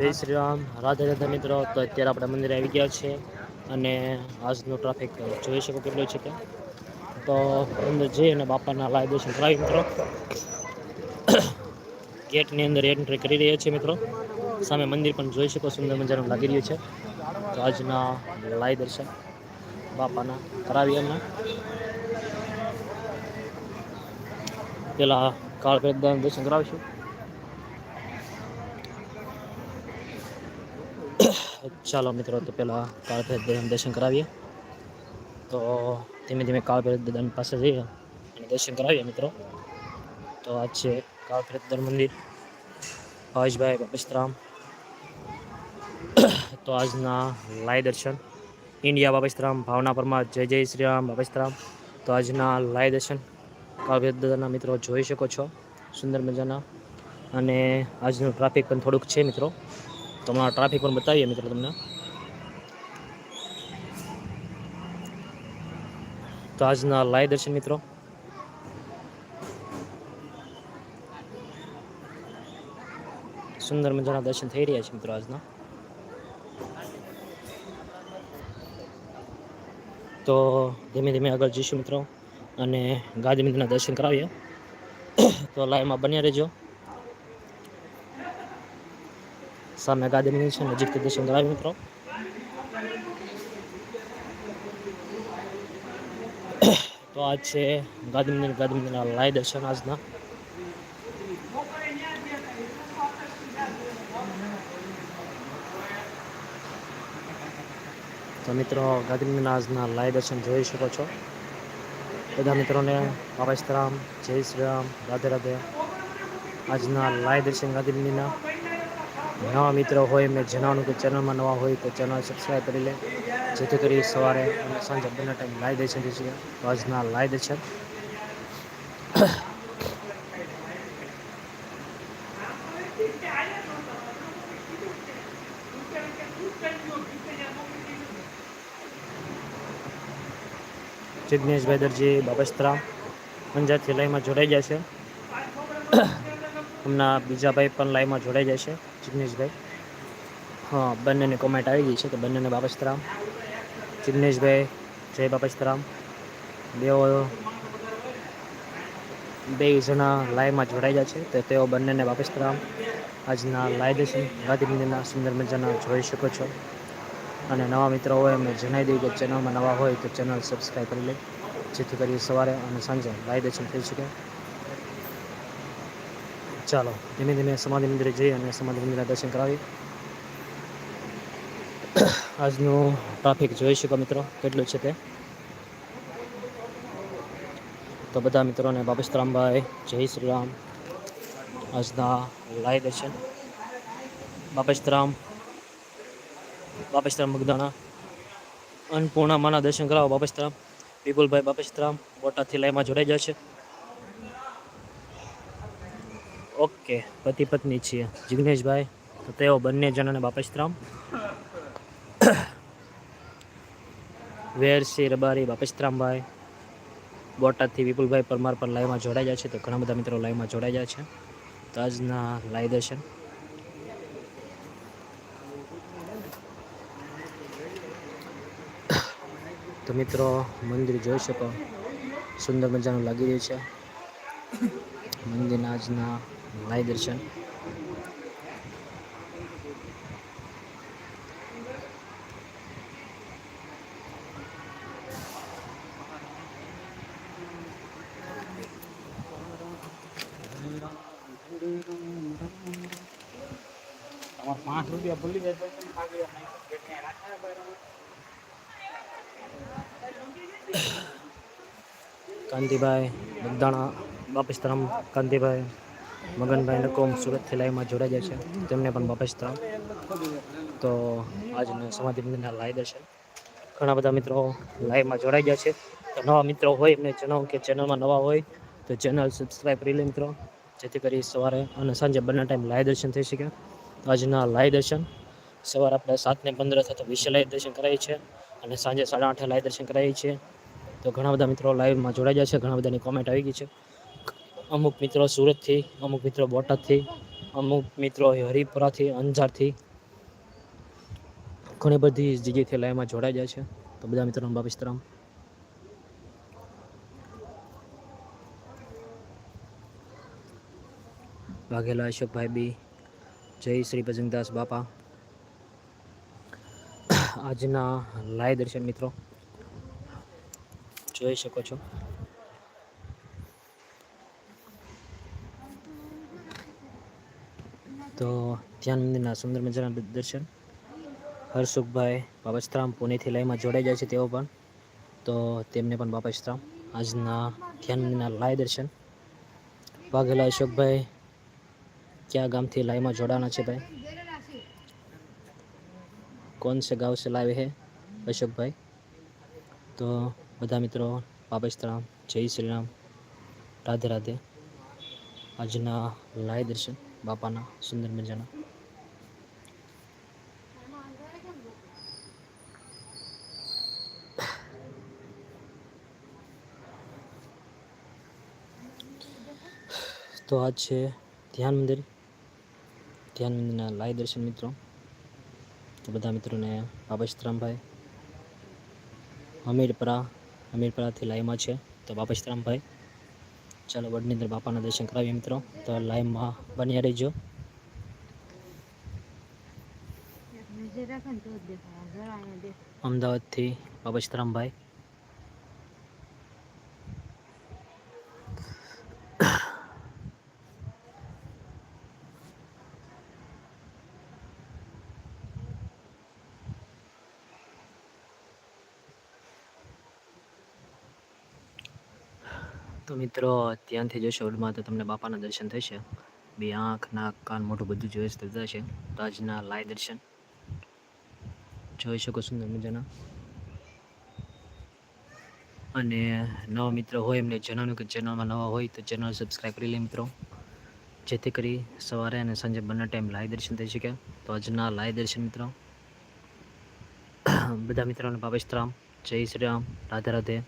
જય શ્રી રામ. રાધે રાધે મિત્રો, તો અત્યારે આપણે મંદિરે આવી ગયા છે અને આજનો ટ્રાફિક જોઈ શકો કેટલો છે કે તો અંદર જઈ અને બાપાના લાય દર્શન કરાવી મિત્રો. ગેટની અંદર એન્ટ્રી કરી રહ્યા છીએ મિત્રો. સામે મંદિર પણ જોઈ શકો, સુંદર મજાનું લાગી રહ્યું છે. તો આજના લાય દર્શન બાપાના કરાવી અમે પેલા કાળ દર્શન કરાવીશું. ચાલો મિત્રો, તો પહેલાં કાળભૈર દાદાના દર્શન કરાવીએ. તો ધીમે ધીમે કાળભૈર દાદાની પાસે જઈએ અને દર્શન કરાવીએ મિત્રો. તો આજ છે કાળભૈર દાદા મંદિર. ભાવેશભાઈ બાપસ્તરામ તો આજના લાય દર્શન. ઇન્ડિયા બાપસ્તરામ ભાવના પરમાર, જય જય શ્રી રામ બાપસ્તરામ તો આજના લાય દર્શન કાળભેર દાદાના મિત્રો જોઈ શકો છો. સુંદર મજાના. અને આજનું ટ્રાફિક પણ થોડુંક છે મિત્રો. તો હમણાં ટ્રાફિક પણ બતાવીએ મિત્રો તમને. તો આજના લાઈવ દર્શન મિત્રો. સુંદર મજાના દર્શન થઈ રહ્યા છે મિત્રો આજના. તો ધીમે ધીમે આગળ જઈશું મિત્રો અને ગાંધી દર્શન કરાવીએ. તો લાઈવમાં બન્યા રહેજો. સામે ગાદી છે નજીકથી દર્શન કરાવી મિત્રો. તો આજ છે ગાદી મંદિરના લાઈ દર્શન આજના. તો મિત્રો ગાદી મંદિરના આજના લાઈ દર્શન જોઈ શકો છો. બધા મિત્રોને બાબાસ્તરામ જય શ્રી રામ, રાધે રાધે. આજના લાઈ દર્શન ગાદી મંદિરના નવા મિત્રો હોય મેં જણાવવાનું કે ચેનલમાં નવા હોય તો ચેનલ સબસ્ક્રાઈબ કરી લે. જેથી કરી સવારે અને સાંજે બંને ટાઈમ લાઈવ દર્શન શકે તો આજના લાઈવ દર્શન જિગ્નેશભાઈ દરજી બાબસ્ત્રા પંજાબથી લાઈવમાં જોડાઈ જાય છે. હમણાં બીજા ભાઈ પણ લાઈવમાં જોડાઈ જાય છે. જિગ્નેશભાઈ હા, બંનેને કોમેન્ટ આવી ગઈ છે કે બંનેને બાપસ્તરામ જિગ્નેશભાઈ જય બાપસ્તરામ બેઓ બે જણા લાઈવમાં જોડાઈ ગયા છે, તો તેઓ બંનેને બાપસ્તરામ આજના લાઈવ દર્શન ગાંધીનગરના સુંદર મજાના જોઈ શકો છો. અને નવા મિત્રો હોય એમને જણાવી દઉં કે ચેનલમાં નવા હોય તો ચેનલ સબસ્ક્રાઈબ કરી લે. જેથી કરી સવારે અને સાંજે લાઈવ દર્શન થઈ શકે. ચાલો, ધીમે ધીમે સમાધિ મંદિરે જઈ અને સમાધિ મંદિરના દર્શન કરાવી. આજનું ટ્રાફિક જોઈ શકો મિત્રો, કેટલું છે તે? તો બધા મિત્રોને બાપસ્તરામભાઈ જય શ્રી રામ આજના લાઈ દર્શન. બાપસ્તરામ બાપસ્તરામ મગદાણા. અન્નપૂર્ણા માના દર્શન કરાવો બાપસ્તરામ વિપુલભાઈ બાપસ્તરામ બોટાદથી લાઈમાં જોડાઈ જશે ઓકે, પતિ પત્ની છીએ. જિગ્નેશભાઈ, તો તેઓ બંને જણાને બાપસ્તરામ. વેરસી રબારી બાપસ્તરામભાઈ, બોટાદથી વિપુલભાઈ પરમાર પર લાઈવમાં જોડાઈ જાય છે, તો ઘણા બધા મિત્રો લાઈવમાં જોડાઈ જાય છે. તો આજના લાઈવ દર્શન. તો મિત્રો, મંદિર જોઈ શકો. સુંદર મજાનું લાગી રહ્યું છે. મંદિરના આજના લાઈ દર્શન પાંચ રૂપિયા ભૂલી જાય કાંતિભાઈ બગદાણા બાપસ્તરામ કાંતિભાઈ મગનભાઈ નકોમ સુરતથી લાઈવમાં જોડાઈ છે. તેમને પણ બાપસ્તરામ તો આજના સમાધિ મંદિરના લાઈ દર્શન ઘણા બધા મિત્રો લાઈવમાં જોડાઈ ગયા છે. તો નવા મિત્રો હોય એમને જણાવો કે ચેનલમાં નવા હોય તો ચેનલ સબસ્ક્રાઈબ કરી લે મિત્રો. જેથી કરી સવારે અને સાંજે બંને ટાઈમ લાઈ દર્શન થઈ શકે. આજના લાઈ દર્શન. સવારે આપણે સાતને પંદર થતા વિશે લાઈ દર્શન કરાવીએ છીએ અને સાંજે સાડા આઠે લાઈ દર્શન કરાવીએ છીએ. તો ઘણા બધા મિત્રો લાઈવમાં જોડાઈ ગયા છે. ઘણા બધાની કોમેન્ટ આવી ગઈ છે. અમુક મિત્રો સુરતથી, અમુક મિત્રો બોટાદથી, અમુક મિત્રો હરિપુરાથી, અંજારથી. ઘણી બધી જગ્યાએથી લાઈવમાં જોડાઈ જાય છે. તો બધા મિત્રોને બાપ વાઘેલા અશોકભાઈ બી, જય શ્રી ભજનદાસ બાપા. આજના લાય દર્શન મિત્રો, જોઈ શકો છો. તો ધ્યાન મંદિરના સુંદર મજાના દર્શન. હર્ષુખભાઈ બાબસ્તરામ પુણેથી લાઈમાં જોડાઈ જાય છે તેઓ પણ. તો તેમને પણ બાબસ્તરામ આજના ધ્યાન મંદિરના લાય દર્શન. વાઘેલા અશોકભાઈ, કયા ગામથી લાઈમાં જોડાના છે ભાઈ? કોણ છે, ગાંવ સે લાવે હે અશોકભાઈ? તો બધા મિત્રો બાબસ્તરામ જય શ્રી રામ. રાધે રાધે. આજના લાય દર્શન. બાપાના, સુંદર મજાના. તો આજ છે ધ્યાન મંદિર. ધ્યાન મંદિરના લાઈવ દર્શન મિત્રો. બધા મિત્રોને બાબસ્તરામભાઈ અમીરપરા, અમીરપરાથી લાઈવમાં છે. તો બાબસ્તરામભાઈ ચાલો વડનીંદર બાપાના દર્શન કરાવીએ મિત્રો. તો લાઈવમાં બન્યા રહીજો. અમદાવાદથી બાબા ને તો જ દેખાય જરા અહીંયા દેખ અમદાવાદથી બાબસ્તરામભાઈ તો મિત્રો ત્યાંથી જશો વડમાં તો તમને બાપાના દર્શન થશે. બે આંખ, નાક, કાન મોઢું બધું જોઈ થતા છે તો આજના લાય દર્શન. જોઈ શકો સુંદર મજાના? અને નવા મિત્ર હોય એમને જણાવ્યું કે ચેનલમાં નવા હોય તો ચેનલ સબસ્ક્રાઈબ કરી લે મિત્રો. જેથી કરી સવારે અને સાંજે બંને ટાઈમ લાઈવ દર્શન થઈ શકે. તો આજના લાઈવ દર્શન મિત્રો. બધા મિત્રોને બાબેશ રામ. જય શ્રી રામ. રાધે રાધે.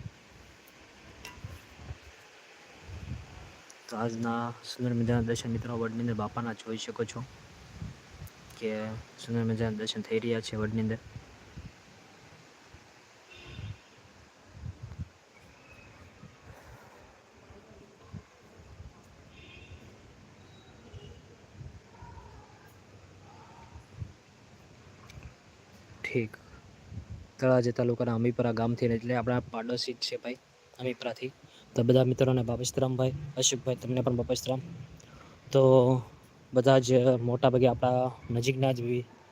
તો આજના સુંદર મજાના દર્શન મિત્રો વડની અંદર બાપાના જોઈ શકો છો કે સુંદર મજાના દર્શન થઈ રહ્યા છે વડની અંદર. ઠીક. તળાજા તાલુકાના અમીપરા ગામથી એટલે આપણા પાડોશી જ છે ભાઈ, અમીપરાથી. તો બધા મિત્રોને બાપેશરામભાઈ અશોકભાઈ, તમને પણ બાપેશરામ તો બધા જ મોટા ભાગે આપણા નજીકના જ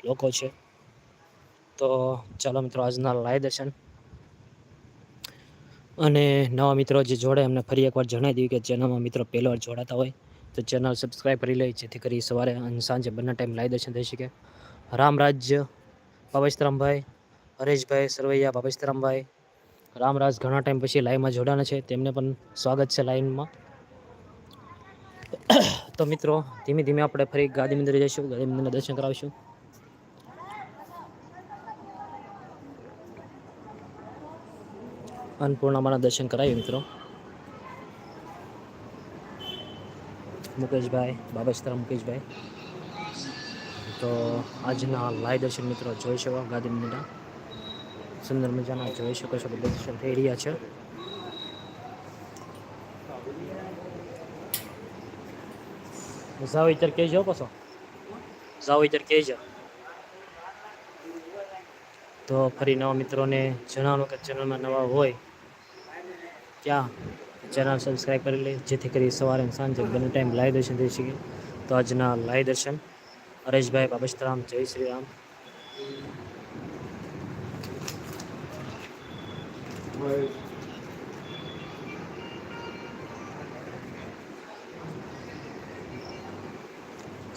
લોકો છે. તો ચાલો મિત્રો, આજના લાય દર્શન. અને નવા મિત્રો જે જોડે એમને ફરી એકવાર જણાવી દઈએ કે ચેનલમાં મિત્રો પહેલો વાર જોડાતા હોય, તો ચેનલ સબસ્ક્રાઈબ કરી લે, જેથી કરી સવારે અને સાંજે બંને ટાઈમ લાય દર્શન થઈ શકે. રામ રાજ્ય બાબેશરામભાઈ હરેશભાઈ, સરવૈયા બાબેશરામભાઈ રામરાજ ઘણા ટાઈમ પછી લાઈવમાં જોડાણા છે. તેમને પણ સ્વાગત છે લાઈનમાં તો મિત્રો, ધીમે ધીમે આપણે ફરી ગાંધી મંદિરે જઈશું. ગાંધી મંદિરના દર્શન કરાવીશું. અન્નપૂર્ણામાના દર્શન કરાવીએ મિત્રો. મુકેશભાઈ બાબસ્તરા મુકેશભાઈ. તો આજના લાઈવ દર્શન મિત્રો જોઈ શકો ગાંધી મંદિરના. સુંદર મજાના જોઈ શકો છો બધા દર્શન થઈ રહ્યા છે. જાઓ ઇતર કહેજો પાછો. જાઓ ઇતર કહેજો. તો ફરી નવા મિત્રોને જણાવો કે ચેનલમાં નવા હોય ક્યાં, ચેનલ સબસ્ક્રાઈબ કરી લે, જેથી કરી સવારે સાંજે બંને ટાઈમ લાઈવ દર્શન થઈ શકે. તો આજના લાઈવ દર્શન. હરેશભાઈ બાબસ્તરામ જય શ્રી રામ.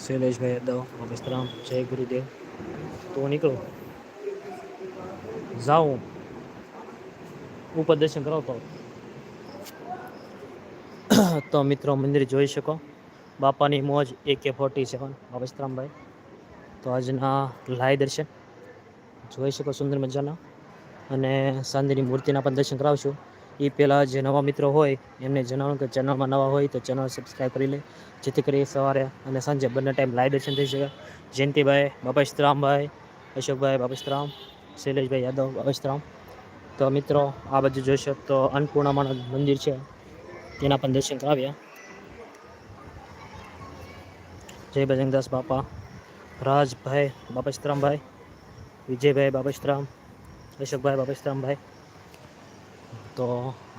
શૈલેષભાઈ યાદવ બાબસ્તરામ જય ગુરુદેવ. તો હું નીકળું. જાઉં ઉપર દર્શન કરાવતો તો મિત્રો, મંદિર જોઈ શકો. બાપાની મોજ એ કે ફોર્ટી સેવન બાબસ્તરામભાઈ તો આજના લાય દર્શન. જોઈ શકો સુંદર મજાના. અને સાંજની મૂર્તિના પણ દર્શન કરાવશું. એ પહેલાં જે નવા મિત્રો હોય, એમને જણાવું કે ચેનલમાં નવા હોય તો ચેનલ સબસ્ક્રાઈબ કરી લે. જેથી કરી સવારે અને સાંજે બંને ટાઈમ લાઈવ દર્શન થઈ શકે. જયંતિભાઈ બાપા અશોકભાઈ બાબસ્તરામ શૈલેષભાઈ યાદવ બાબસ્તરામ તો મિત્રો, આ બાજુ જોશો તો અન્નપૂર્ણામાનું મંદિર છે. તેના પણ દર્શન કરાવ્યા જય બજરંગદાસ બાપા. રાજભાઈ બાપસ્તરામભાઈ વિજયભાઈ બાબસ્તરામ અશોકભાઈ બાપેશ્રામભાઈ તો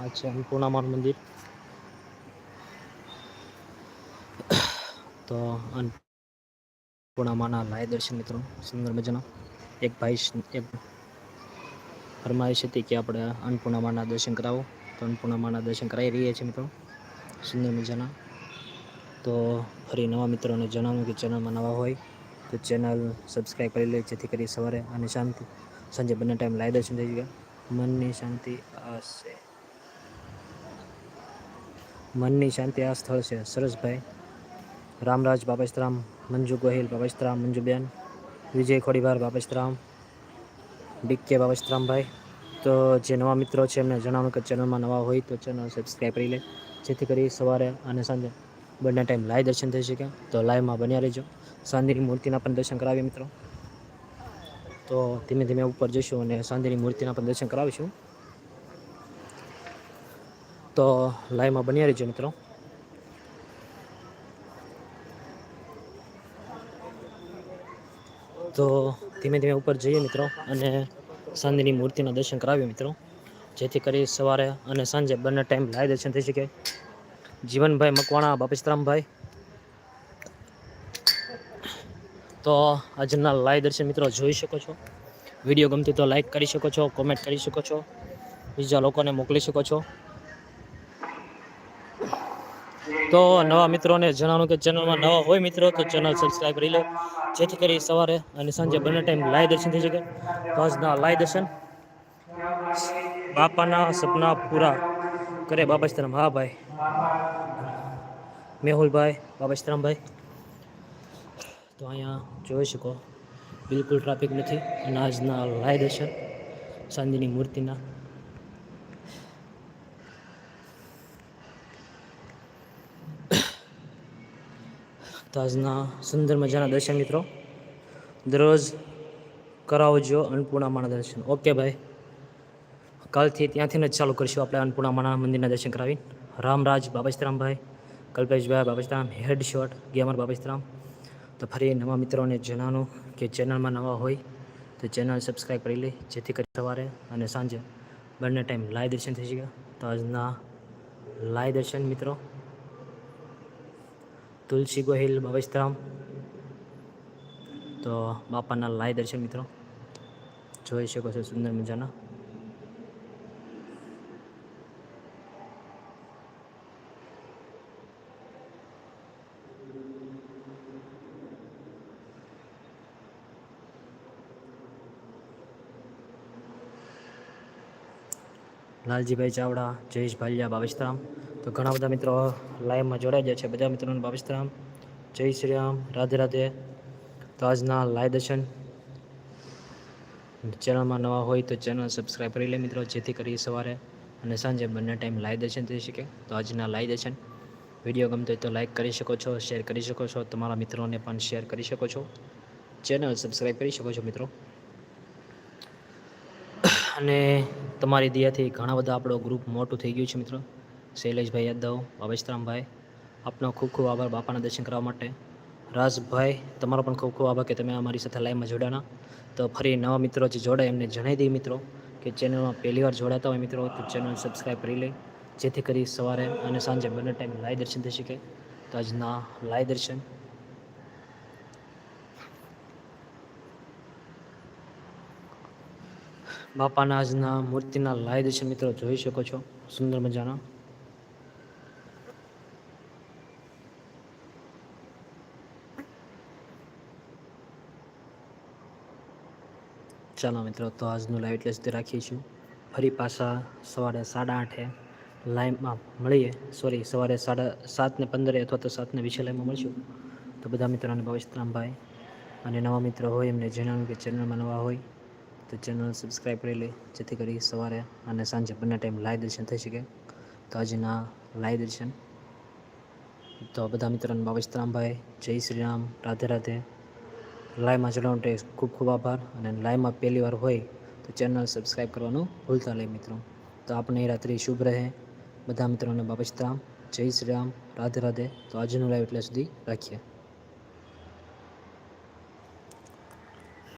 આ છે અન્નપૂર્ણામાનું મંદિર. તો અન્નપૂર્ણામાના લાય દર્શન મિત્રો, સુંદર મજાના. એક ભાઈ એક ફરમાઈશ હતી કે આપણે અન્નપૂર્ણામાના દર્શન કરાવો. તો અન્નપૂર્ણામાના દર્શન કરાવી રહ્યા છીએ મિત્રો, સુંદર મજાના. તો ફરી નવા મિત્રોને જણાવું કે ચેનલમાં નવા હોય તો ચેનલ સબસ્ક્રાઈબ કરી લે, જેથી કરી સવારે અને શાંતિ. સાંજે બંને ટાઈમ લાઈ દર્શન થઈ ગયા મનની શાંતિ આવશે મનની શાંતિ આ સ્થળ છે. સરસભાઈ, રામરાજ બાપસ્તરામ મંજુ ગોહિલ બાપસ્તરામ મંજુબેન, વિજય ખોડીભાર બાપસ્તરામ ડીકે બાપસ્તરામભાઈ તો જે નવા મિત્રો છે એમને જણાવ્યું કે ચેનલમાં નવા હોય તો ચેનલ સબસ્ક્રાઈબ કરી લે. જેથી કરી સવારે અને સાંજે બંને ટાઈમ લાઈવ દર્શન થઈ શકે તો લાઈવમાં બન્યા રહેજો. સાંજની મૂર્તિના પણ દર્શન કરાવીએ મિત્રો. તો ધીમે ધીમે ઉપર જઈશું અને સાંજની મૂર્તિના પણ દર્શન કરાવીશું. તો લાઈવમાં બન્યા રહેજો મિત્રો. તો ધીમે ધીમે ઉપર જઈએ મિત્રો અને સાંજની મૂર્તિના દર્શન કરાવીએ મિત્રો. જેથી કરી સવારે અને સાંજે બંને ટાઈમ લાઈવ દર્શન થઈ શકે. જીવનભાઈ મકવાણા બાપેશરામભાઈ તો આજના લાઈવ દર્શન મિત્રો જોઈ શકો છો. વીડિયો ગમતી તો લાઈક કરી શકો છો કોમેન્ટ કરી શકો છો, બીજા લોકોને મોકલી શકો છો. તો નવા મિત્રોને જણાવું કે ચેનલમાં નવા હોય મિત્રો, તો ચેનલ સબસ્ક્રાઈબ કરી લો. જેથી કરી સવારે અને સાંજે બંને ટાઈમ લાઈવ દર્શન થઈ શકે. તો આજના લાઈવ દર્શન. બાપાના સપના પૂરા કરે બાબાશ્રમ હા ભાઈ. મેહુલભાઈ બાબાસ્તરામભાઈ તો અહીંયા જોઈ શકો, બિલકુલ ટ્રાફિક નથી. અને આજના લાઈવ દર્શન સાંજની મૂર્તિના. તો આજના સુંદર મજાના દર્શન મિત્રો. દરરોજ કરાવજો અન્નપૂર્ણામાના દર્શન. ઓકે ભાઈ. કાલથી ત્યાંથી જ ચાલુ કરીશું આપણે અન્નપૂર્ણામાના મંદિરના દર્શન કરાવી રામરાજ બાબસ્તરામભાઈ કલ્પેશભાઈ બાબસ્તરામ હેડ શોટ ગેમર બાબસ્તરામ તો ફરી નવા મિત્રોને જણાવો કે ચેનલમાં નવા હોય તો ચેનલ સબસ્ક્રાઈબ કરી લે, જેથી કરી સવારે અને સાંજે બંને ટાઈમ લાઈવ દર્શન થઈ શકે. તો આજના લાઈવ દર્શન મિત્રો. તુલસી ગોહિલ ભવેશરામ તો બાપાના લાઈવ દર્શન મિત્રો. જોઈ શકો છો સુંદર મજાના. લાલજીભાઈ ચાવડા, જયેશ ભાલિયા બાબસ્તરામ તો ઘણા બધા મિત્રો લાઈવમાં જોડાઈ ગયા છે. બધા મિત્રોને બાબસ્તરામ જય શ્રી રામ, રાધે રાધે. તો આજના લાઈવ દર્શન ચેનલમાં નવા હોય તો ચેનલ સબસ્ક્રાઈબ કરી લે મિત્રો, જેથી કરી સવારે અને સાંજે બંને ટાઈમ લાઈવ દર્શન થઈ શકે. તો આજના લાઈવ દર્શન. વીડિયો ગમતો હોય તો લાઈક કરી શકો છો, શેર કરી શકો છો, તમારા મિત્રોને પણ શેર કરી શકો છો. ચેનલ સબસ્ક્રાઈબ કરી શકો છો મિત્રો. અને તમારી દયાથી ઘણા બધા આપણો ગ્રુપ મોટું થઈ ગયું છે મિત્રો. શૈલેષભાઈ યાદવ, ભાવેશરામભાઈ, આપનો ખૂબ ખૂબ આભાર બાપાના દર્શન કરવા માટે. રાજભાઈ, તમારો પણ ખૂબ ખૂબ આભાર કે તમે અમારી સાથે લાઈવમાં જોડાના. તો ફરી નવા મિત્રો જે જોડાય એમને જણાવી દઈએ મિત્રો, કે ચેનલમાં પહેલી વાર જોડાતા હોય મિત્રો, તો ચેનલ સબસ્ક્રાઈબ કરી લે. જેથી કરી સવારે અને સાંજે બંને ટાઈમ લાઈવ દર્શન થઈ શકે. તો આજના લાઈવ દર્શન. બાપાના આજના મૂર્તિના લાય દર્શન મિત્રો, જોઈ શકો છો. સુંદર મજાના. ચાલો મિત્રો, તો આજનું લાઈવ એટલે સુધી રાખીએ છીએ. ફરી પાછા સવારે સાડા આઠે લાઈવમાં મળીએ. સોરી સવારે સાડા સાતને પંદરે અથવા તો સાતને વીસે લાઈવમાં મળશું. તો બધા મિત્રોને ભવિષ્યરામભાઈ અને નવા મિત્રો હોય એમને જણાવ્યું કે ચેનલમાં નવા હોય તો ચેનલ સબસ્ક્રાઈબ કરી લે, જેથી કરી સવારે અને સાંજે બંને ટાઈમ લાઈવ દર્શન થઈ શકે. તો આજના લાઈવ દર્શન. તો બધા મિત્રોને બાબસ્તરામભાઈ જય શ્રી રામ રાધે રાધે. લાઈવમાં જોડવા માટે ખૂબ ખૂબ આભાર અને લાઈવમાં પહેલી વાર હોય તો ચેનલ સબસ્ક્રાઈબ કરવાનું ભૂલતા નહીં મિત્રો. તો આપણે રાત્રિ શુભ રહે. બધા મિત્રોને બાપસ્તરામ જય શ્રી રામ રાધે રાધે. તો આજનું લાઈવ એટલે સુધી રાખીએ.